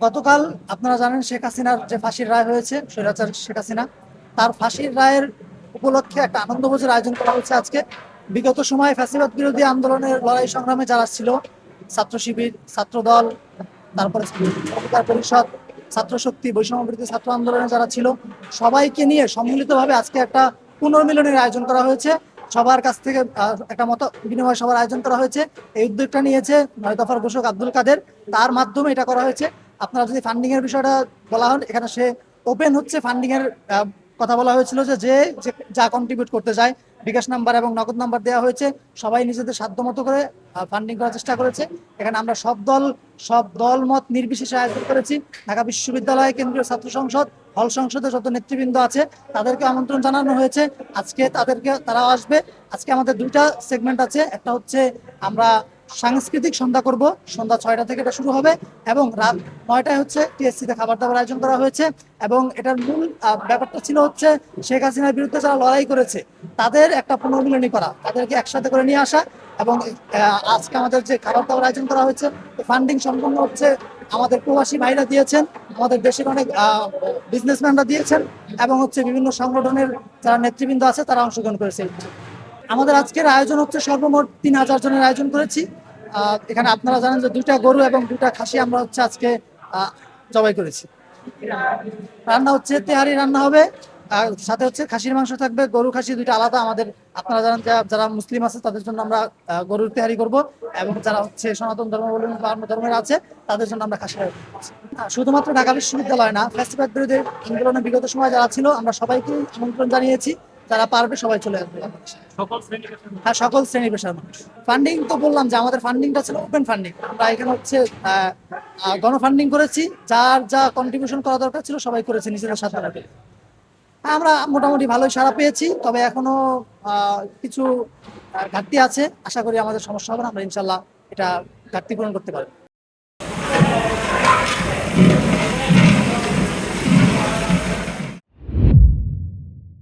গতকাল আপনারা জানেন শেখ হাসিনার যে ফাঁসির রায় হয়েছে, স্বৈরাচার শেখ হাসিনা, তার ফাঁসির রায়ের উপলক্ষে একটা আনন্দভোজের আয়োজন করা হয়েছে আজকে। বিগত সময়ে ফ্যাসিবাদ বিরোধী আন্দোলনের লড়াই সংগ্রামে যারা ছিল, ছাত্র শিবির, ছাত্র দল, তারপরে অধিকার পরিষদ, ছাত্র শক্তি, বৈষম্য বিরোধী ছাত্র আন্দোলনে যারা ছিল, সবাইকে নিয়ে সম্মিলিতভাবে আজকে একটা পুনর্মিলনের আয়োজন করা হয়েছে। সবার কাছ থেকে একটা মত বিনিময় সভার আয়োজন করা হয়েছে। এই উদ্যোগটা নিয়েছে নয় দফার ঘোষক আব্দুল কাদের। তার মাধ্যমে এটা করা হয়েছে। আপনারা যদি ফান্ডিং এর বিষয়টা বলা হন, এখানে সে ওপেন হচ্ছে ফান্ডিং এর কথা বলা হয়েছিল যে যে, যে- যা কন্ট্রিবিউট করতে চায় বিকাশ নাম্বার এবং নগদ নাম্বার দেওয়া হয়েছে, সবাই নিজেদের সাধ্য মতো করে ফান্ডিং করার চেষ্টা করেছে। এখানে আমরা সব দল সব দল মত নির্বিশেষে আয়োজন করেছি। ঢাকা বিশ্ববিদ্যালয়, কেন্দ্রীয় ছাত্র সংসদ, হল সংসদে যত নেতৃবৃন্দ আছে, তাদেরকে আমন্ত্রণ জানানো হয়েছে। আজকে তাদেরকে তারা আসবে। আজকে আমাদের দুইটা সেগমেন্ট আছে। একটা হচ্ছে আমরা সাংস্কৃতিক সন্ধ্যা করব। সন্ধ্যা ছয়টা থেকে এটা শুরু হবে এবং রাত নয়টায় হচ্ছে টিএসসিতে খাবার দাবার আয়োজন করা হয়েছে এবং এটার মূল ব্যাপারটা ছিল হচ্ছে শেখ হাসিনার বিরুদ্ধে যারা লড়াই করেছে, তাদের একটা পুনর্মিলনী করা। তাদেরকে একসাথে করে নিয়ে আসা এবং আজকে আমাদের যে খাবার দাবার আয়োজন করা হয়েছে ফান্ডিং সম্পূর্ণ হচ্ছে আমাদের প্রবাসী ভাইরা দিয়েছেন, আমাদের দেশের অনেক বিজনেসম্যানরা দিয়েছেন এবং হচ্ছে বিভিন্ন সংগঠনের যারা নেতৃবৃন্দ আছে তারা অংশগ্রহণ করেছে। আমাদের আজকের আয়োজন হচ্ছে সর্বমোট তিন হাজার জনের আয়োজন করেছি। এখানে আপনারা জানেন যে দুইটা গরু এবং দুইটা খাসি আমরা হচ্ছে আজকে জবাই করেছি। রান্না হচ্ছে, তেহারি রান্না হবে, আর সাথে হচ্ছে খাসির মাংস থাকবে, গরু খাসি দুইটা আলাদা, আমাদের আপনারা জানেন যে যারা মুসলিম আছে তাদের জন্য আমরা গরুর তেহারি করব, এবং যারা হচ্ছে সনাতন ধর্ম বলুন বা অন্য ধর্মের আছে, তাদের জন্য আমরা খাসি শুধুমাত্র ঢাকা বিশ্ববিদ্যালয় না ফেস্টিভ্যাল বিরোধী আন্দোলনে বিগত সময় যারা ছিল, আমরা সবাইকে আমন্ত্রণ জানিয়েছি। যারা পারবে সবাই চলে আসবে। হ্যাঁ সকল শ্রেণি পেশার মানুষ। ফান্ডিং তো বললাম যে আমাদের ফান্ডিংটা ছিল ওপেন ফান্ডিং আমরা এখানে হচ্ছে গণ ফান্ডিং করেছি। যার যা কন্ট্রিবিউশন করা দরকার ছিল সবাই করেছে নিজেদের সাথে সাথে আমরা মোটামুটি ভালোই সাড়া পেয়েছি তবে এখনও আহ, কিছু ঘাটতি আছে। আশা করি আমাদের সমস্যা হবে না। আমরা ইনশাল্লাহ এটা ঘাটতি পূরণ করতে পারব।